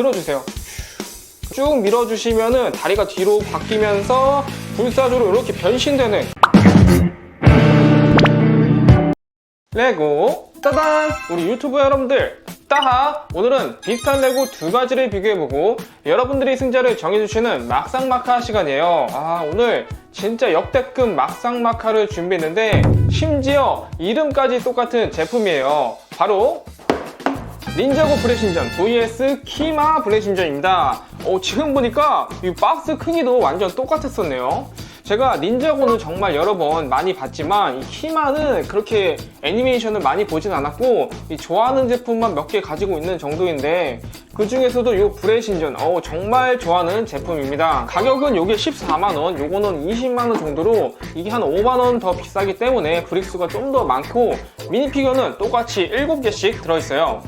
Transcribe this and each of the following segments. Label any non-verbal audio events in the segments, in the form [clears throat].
들어주세요. 쭉 밀어주시면은 다리가 뒤로 바뀌면서 불사조로 이렇게 변신되는. 레고. 따단 우리 유튜브 여러분들. 따하! 오늘은 비슷한 레고 두 가지를 비교해보고 여러분들이 승자를 정해주시는 막상막하 시간이에요. 아 오늘 진짜 역대급 막상막하를 준비했는데 심지어 이름까지 똑같은 제품이에요. 바로 닌자고 브레신전 vs 키마 브레신전입니다. 어, 지금 보니까 이 박스 크기도 완전 똑같았었네요. 제가 닌자고는 정말 여러 번 많이 봤지만 이 키마는 그렇게 애니메이션을 많이 보진 않았고 이 좋아하는 제품만 몇 개 가지고 있는 정도인데 그 중에서도 이 브레신전 어, 정말 좋아하는 제품입니다. 가격은 이게 14만원, 요거는 20만원 정도로 이게 한 5만원 더 비싸기 때문에 브릭수가 좀 더 많고 미니피규어는 똑같이 7개씩 들어있어요.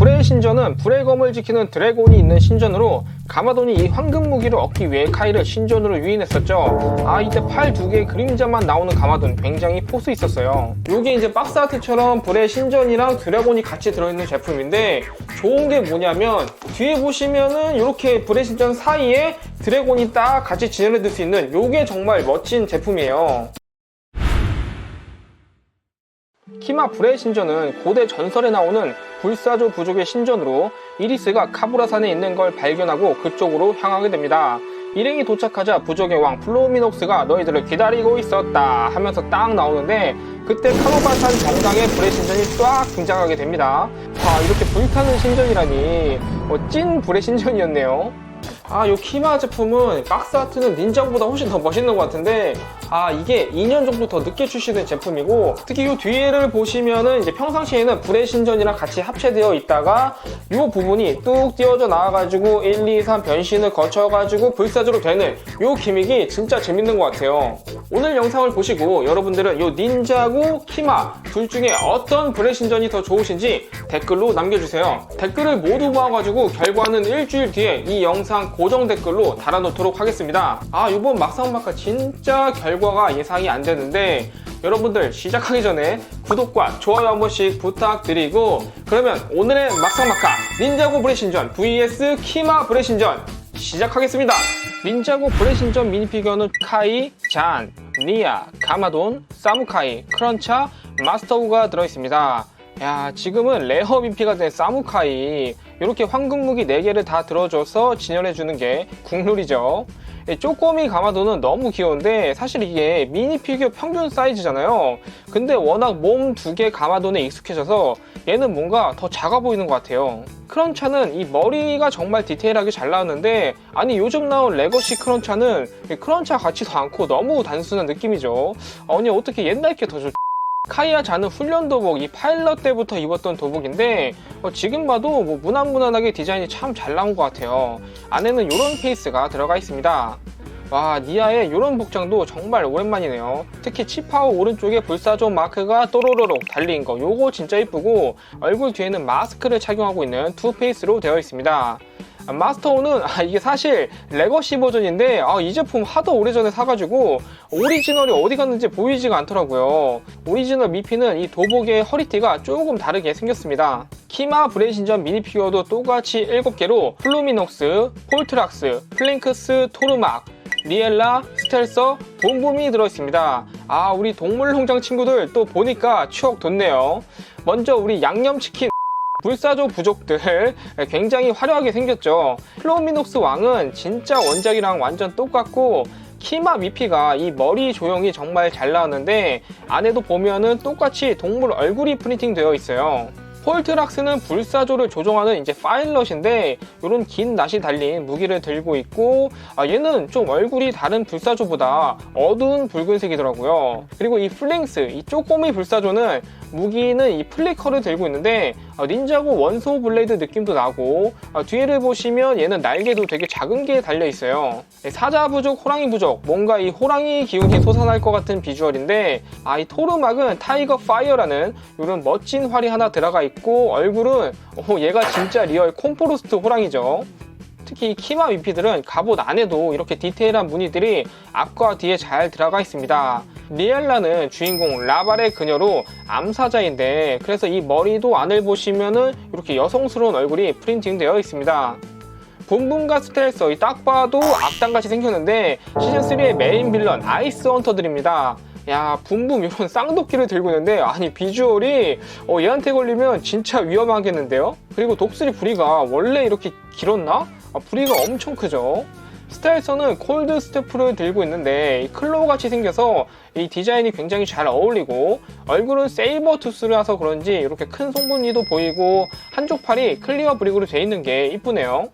닌자고 불의 신전은 불의 검을 지키는 드래곤이 있는 신전으로 가마돈이 이 황금 무기를 얻기 위해 카이를 신전으로 유인했었죠. 아 이때 팔 두 개의 그림자만 나오는 가마돈 굉장히 포스 있었어요. 요게 이제 박스 아트처럼 불의 신전이랑 드래곤이 같이 들어있는 제품인데 좋은 게 뭐냐면 뒤에 보시면은 이렇게 불의 신전 사이에 드래곤이 딱 같이 지내들 수 있는 요게 정말 멋진 제품이에요. 키마 불의 신전은 고대 전설에 나오는 불사조 부족의 신전으로 이리스가 카브라산에 있는 걸 발견하고 그쪽으로 향하게 됩니다. 일행이 도착하자 부족의 왕 플로미녹스가 너희들을 기다리고 있었다 하면서 딱 나오는데 그때 카브라산 정당에 불의 신전이 쫙 등장하게 됩니다. 아 이렇게 불타는 신전이라니 어, 찐 불의 신전이었네요. 아, 요 키마 제품은 박스 아트는 닌자보다 훨씬 더 멋있는 것 같은데, 아, 이게 2년 정도 더 늦게 출시된 제품이고, 특히 요 뒤에를 보시면은 이제 평상시에는 불의 신전이랑 같이 합체되어 있다가, 요 부분이 뚝 띄어져 나와가지고 1, 2, 3 변신을 거쳐가지고 불사조로 되는 요 기믹이 진짜 재밌는 것 같아요. 오늘 영상을 보시고 여러분들은 요 닌자고 키마 둘 중에 어떤 불의 신전이 더 좋으신지 댓글로 남겨주세요. 댓글을 모두 모아가지고 결과는 일주일 뒤에 이 영상 고정 댓글로 달아놓도록 하겠습니다. 아 이번 막상막하 진짜 결과가 예상이 안 되는데 여러분들 시작하기 전에 구독과 좋아요 한 번씩 부탁드리고 그러면 오늘의 막상막하 닌자고 불의 신전 vs 키마 불의 신전 시작하겠습니다. 닌자고 불의 신전 미니피규어는 카이, 잔, 니아, 가마돈, 사무카이, 크런차, 마스터우가 들어있습니다. 야 지금은 레어 BP가 된 사무카이 이렇게 황금 무기 4개를 다 들어줘서 진열해주는 게 국룰이죠. 이 쪼꼬미 가마도는 너무 귀여운데 사실 이게 미니 피규어 평균 사이즈잖아요. 근데 워낙 몸 두 개 가마돈에 익숙해져서 얘는 뭔가 더 작아 보이는 것 같아요. 크런차는 이 머리가 정말 디테일하게 잘 나왔는데 아니 요즘 나온 레거시 크런차는 이 크런차 같지도 않고 너무 단순한 느낌이죠. 아니 어떻게 옛날 게 더 좋... 카이아 자는 훈련 도복, 이 파일럿 때부터 입었던 도복인데 어, 지금 봐도 뭐 무난무난하게 디자인이 참 잘 나온 것 같아요. 안에는 이런 페이스가 들어가 있습니다. 와 니아의 이런 복장도 정말 오랜만이네요. 특히 치파오 오른쪽에 불사조 마크가 또로로록 달린 거 요거 진짜 이쁘고 얼굴 뒤에는 마스크를 착용하고 있는 투 페이스로 되어 있습니다. 아, 마스터오는 아, 이게 사실 레거시 버전인데 아, 이 제품 하도 오래전에 사가지고 오리지널이 어디 갔는지 보이지가 않더라고요. 오리지널 미피는 이 도복의 허리띠가 조금 다르게 생겼습니다. 키마 브레신전 미니피규어도 똑같이 7개로 플루미녹스, 폴트락스, 플링크스, 토르막, 리엘라, 스텔서, 봄봄이 들어있습니다. 아 우리 동물농장 친구들 또 보니까 추억 돋네요. 먼저 우리 양념치킨 불사조 부족들 굉장히 화려하게 생겼죠. 플로미녹스 왕은 진짜 원작이랑 완전 똑같고 키마 미피가 이 머리 조형이 정말 잘 나왔는데 안에도 보면은 똑같이 동물 얼굴이 프린팅 되어 있어요. 폴트락스는 불사조를 조종하는 이제 파일럿인데 이런 긴 낫이 달린 무기를 들고 있고 아, 얘는 좀 얼굴이 다른 불사조보다 어두운 붉은색이더라고요. 그리고 이 플링스, 이 쪼꼬미 불사조는 무기는 이 플리커를 들고 있는데 아, 닌자고 원소 블레이드 느낌도 나고 아, 뒤를 보시면 얘는 날개도 되게 작은 게 달려 있어요. 사자 부족, 호랑이 부족 뭔가 이 호랑이 기운이 솟아날 것 같은 비주얼인데 아 이 토르막은 타이거 파이어라는 이런 멋진 활이 하나 들어가 있고 얼굴은 오, 얘가 진짜 리얼 콤포로스트 호랑이죠. 특히 이 키마 미피들은 갑옷 안에도 이렇게 디테일한 무늬들이 앞과 뒤에 잘 들어가 있습니다. 리엘라는 주인공 라발의 그녀로 암사자인데 그래서 이 머리도 안을 보시면은 이렇게 여성스러운 얼굴이 프린팅되어 있습니다. 스텔서 이딱 봐도 악당같이 생겼는데 시즌3의 메인 빌런 아이스 헌터들입니다. 야 붐붐 이런 쌍도끼를 들고 있는데 아니 비주얼이 어, 얘한테 걸리면 진짜 위험하겠는데요? 그리고 독수리 부리가 원래 이렇게 길었나? 아, 부리가 엄청 크죠? 스타일서는 콜드 스태프를 들고 있는데 이 클로우 같이 생겨서 이 디자인이 굉장히 잘 어울리고 얼굴은 세이버 투스라서 그런지 이렇게 큰 송곳니도 보이고 한쪽 팔이 클리어 브릭으로 돼 있는 게 이쁘네요.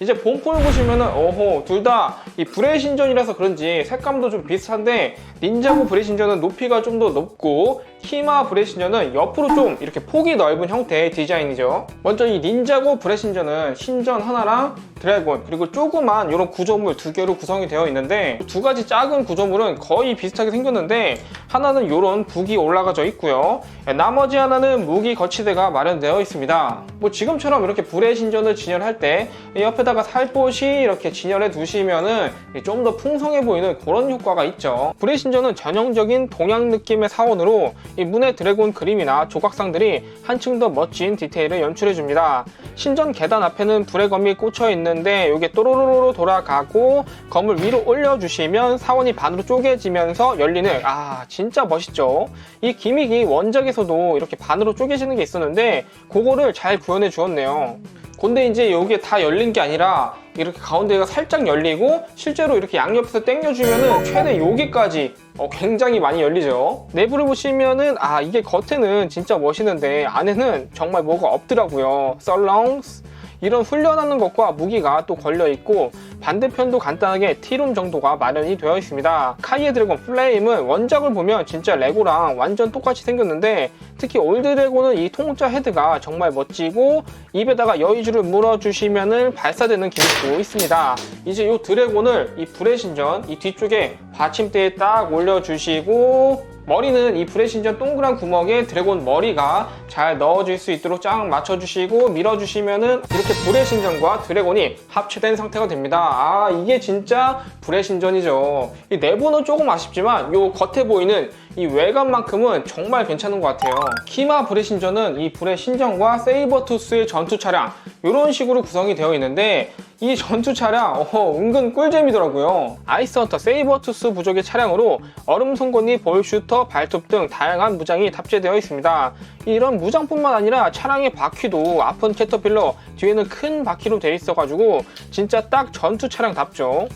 이제 본폰을 보시면은 어호 둘다이 불의 신전이라서 그런지 색감도 좀 비슷한데 닌자고 불의 신전은 높이가 좀 더 높고 키마 불의 신전은 옆으로 좀 이렇게 폭이 넓은 형태의 디자인이죠. 먼저 이 닌자고 불의 신전은 신전 하나랑 드래곤 그리고 조그만 이런 구조물 두 개로 구성이 되어 있는데 두 가지 작은 구조물은 거의 비슷하게 생겼는데 하나는 이런 북이 올라가져 있고요. 나머지 하나는 무기 거치대가 마련되어 있습니다. 뭐 지금처럼 이렇게 불의 신전을 진열할 때 옆에 다가 살포시 이렇게 진열해 두시면은 좀 더 풍성해 보이는 그런 효과가 있죠. 신전은 전형적인 동양 느낌의 사원으로 이 문의 드래곤 그림이나 조각상들이 한층 더 멋진 디테일을 연출해 줍니다. 신전 계단 앞에는 불의 검이 꽂혀 있는데 이게 또로로로 돌아가고 검을 위로 올려주시면 사원이 반으로 쪼개지면서 열리는 아 진짜 멋있죠. 이 기믹이 원작에서도 이렇게 반으로 쪼개지는 게 있었는데 그거를 잘 구현해 주었네요. 근데 이제 여기에 다 열린 게 아니라 이렇게 가운데가 살짝 열리고 실제로 이렇게 양옆에서 당겨주면은 최대 여기까지 어, 굉장히 많이 열리죠. 내부를 보시면은 아 이게 겉에는 진짜 멋있는데 안에는 정말 뭐가 없더라고요. 썰렁스 이런 훈련하는 것과 무기가 또 걸려 있고 반대편도 간단하게 티룸 정도가 마련이 되어 있습니다. 카이에 드래곤 플레임은 원작을 보면 진짜 레고랑 완전 똑같이 생겼는데 특히 올드 드래곤은 이 통짜 헤드가 정말 멋지고 입에다가 여의주를 물어주시면은 발사되는 기믹도 있습니다. 이제 이 드래곤을 이 불의 신전 이 뒤쪽에 받침대에 딱 올려주시고 머리는 이 불의 신전 동그란 구멍에 드래곤 머리가 잘 넣어질 수 있도록 쫙 맞춰주시고 밀어주시면은 이렇게 불의 신전과 드래곤이 합체된 상태가 됩니다. 아 이게 진짜 불의 신전이죠. 이 내부는 조금 아쉽지만 요 겉에 보이는 이 외관만큼은 정말 괜찮은 것 같아요. 키마 불의 신전은 이 불의 신전과 세이버투스의 전투 차량 이런 식으로 구성이 되어 있는데 이 전투 차량 어, 은근 꿀잼이더라고요. 아이스헌터 세이버투스 부족의 차량으로 얼음 송곳니, 볼슈터, 발톱 등 다양한 무장이 탑재되어 있습니다. 이런 무장뿐만 아니라 차량의 바퀴도 아픈 캐터필러 뒤에는 큰 바퀴로 되어 있어 가지고 진짜 딱 전투 차량답죠.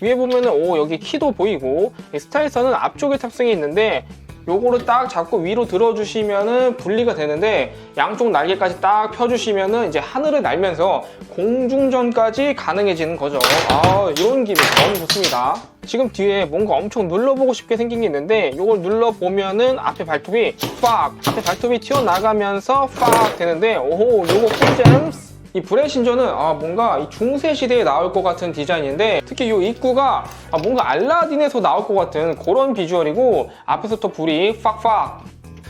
위에 보면은 오 여기 키도 보이고 스타일서는 앞쪽에 탑승이 있는데 요거를 딱 잡고 위로 들어주시면은 분리가 되는데 양쪽 날개까지 딱 펴주시면은 이제 하늘을 날면서 공중전까지 가능해지는 거죠. 아 이런 기분 너무 좋습니다. 지금 뒤에 뭔가 엄청 눌러보고 싶게 생긴 게 있는데 이걸 눌러보면은 앞에 발톱이 팍 앞에 발톱이 튀어나가면서 팍 되는데 오호 요거 꿀잼스 이 불의 신전은 아 뭔가 이 중세 시대에 나올 것 같은 디자인인데 특히 이 입구가 아 뭔가 알라딘에서 나올 것 같은 그런 비주얼이고 앞에서부터 불이 팍팍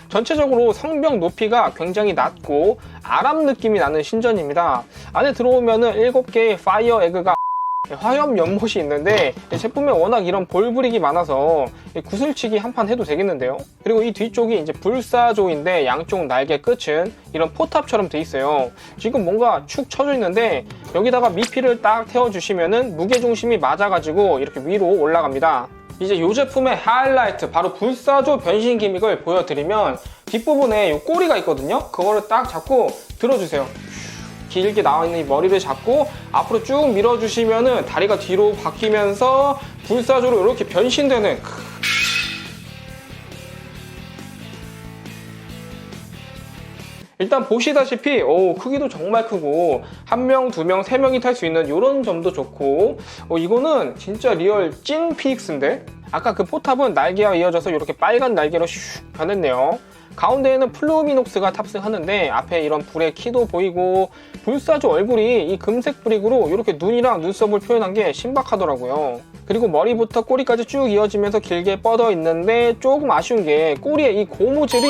전체적으로 성벽 높이가 굉장히 낮고 아랍 느낌이 나는 신전입니다. 안에 들어오면은 7개의 파이어 에그가 화염 연못이 있는데 제품에 워낙 이런 볼브릭이 많아서 구슬치기 한 판 해도 되겠는데요. 그리고 이 뒤쪽이 이제 불사조인데 양쪽 날개 끝은 이런 포탑처럼 돼 있어요. 지금 뭔가 축 쳐져 있는데 여기다가 미피를 딱 태워주시면은 무게 중심이 맞아가지고 이렇게 위로 올라갑니다. 이제 이 제품의 하이라이트 바로 불사조 변신 기믹을 보여드리면 뒷부분에 이 꼬리가 있거든요. 그거를 딱 잡고 들어주세요. 길게 나와 있는 이 머리를 잡고 앞으로 쭉 밀어주시면은 다리가 뒤로 바뀌면서 불사조로 이렇게 변신되는 일단 보시다시피 오, 크기도 정말 크고 한 명, 두 명, 세 명이 탈 수 있는 이런 점도 좋고 어, 이거는 진짜 리얼 찐 피닉스인데 아까 그 포탑은 날개와 이어져서 이렇게 빨간 날개로 슉 변했네요. 가운데에는 플루미녹스가 탑승하는데 앞에 이런 불의 키도 보이고 불사조 얼굴이 이 금색 브릭으로 이렇게 눈이랑 눈썹을 표현한 게 신박하더라고요. 그리고 머리부터 꼬리까지 쭉 이어지면서 길게 뻗어 있는데 조금 아쉬운 게 꼬리에 이 고무줄이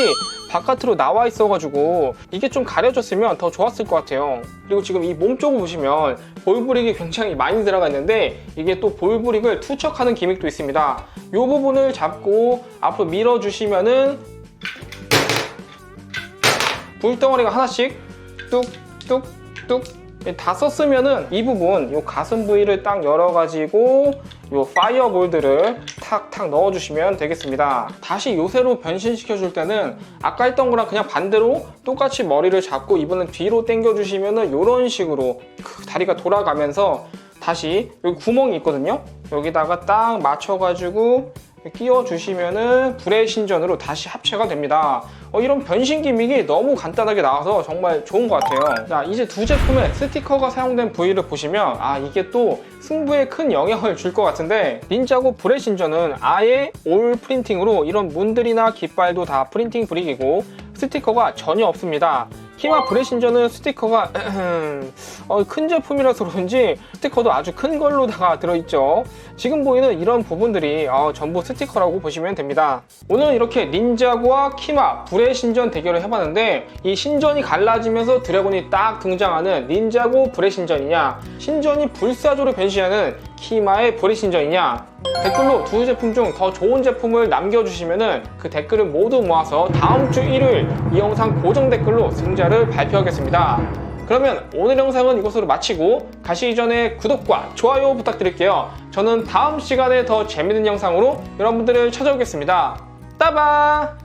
바깥으로 나와 있어가지고 이게 좀 가려졌으면 더 좋았을 것 같아요. 그리고 지금 이 몸 쪽을 보시면 볼브릭이 굉장히 많이 들어가 있는데 이게 또 볼브릭을 투척하는 기믹도 있습니다. 이 부분을 잡고 앞으로 밀어주시면은 불덩어리가 하나씩 뚝뚝뚝 다 썼으면은 이 부분 요 가슴 부위를 딱 열어가지고 요 파이어볼드를 탁탁 넣어주시면 되겠습니다. 다시 요새로 변신시켜 줄 때는 아까 했던 거랑 그냥 반대로 똑같이 머리를 잡고 이번엔 뒤로 당겨 주시면은 요런 식으로 그 다리가 돌아가면서 다시 여기 구멍이 있거든요. 여기다가 딱 맞춰가지고 끼워 주시면은 불의 신전으로 다시 합체가 됩니다. 어, 이런 변신 기믹이 너무 간단하게 나와서 정말 좋은 것 같아요. 자, 이제 두 제품의 스티커가 사용된 부위를 보시면 아 이게 또 승부에 큰 영향을 줄 것 같은데 닌자고 불의 신전은 아예 올 프린팅으로 이런 문들이나 깃발도 다 프린팅 브릭이고 스티커가 전혀 없습니다. 키마 신전은 스티커가 [clears throat] 어, 큰 제품이라서 그런지 스티커도 아주 큰 걸로다가 들어있죠. 지금 보이는 이런 부분들이 어, 전부 스티커라고 보시면 됩니다. 오늘 이렇게 닌자고와 키마 불의 신전 대결을 해봤는데 이 신전이 갈라지면서 드래곤이 딱 등장하는 닌자고 불의 신전이냐 신전이 불사조로 변신하는 키마의 불의 신전이냐 댓글로 두 제품 중 더 좋은 제품을 남겨주시면은 그 댓글을 모두 모아서 다음 주 일요일 이 영상 고정 댓글로 승자를 발표하겠습니다. 그러면 오늘 영상은 이것으로 마치고 가시기 전에 구독과 좋아요 부탁드릴게요. 저는 다음 시간에 더 재밌는 영상으로 여러분들을 찾아오겠습니다. 따바!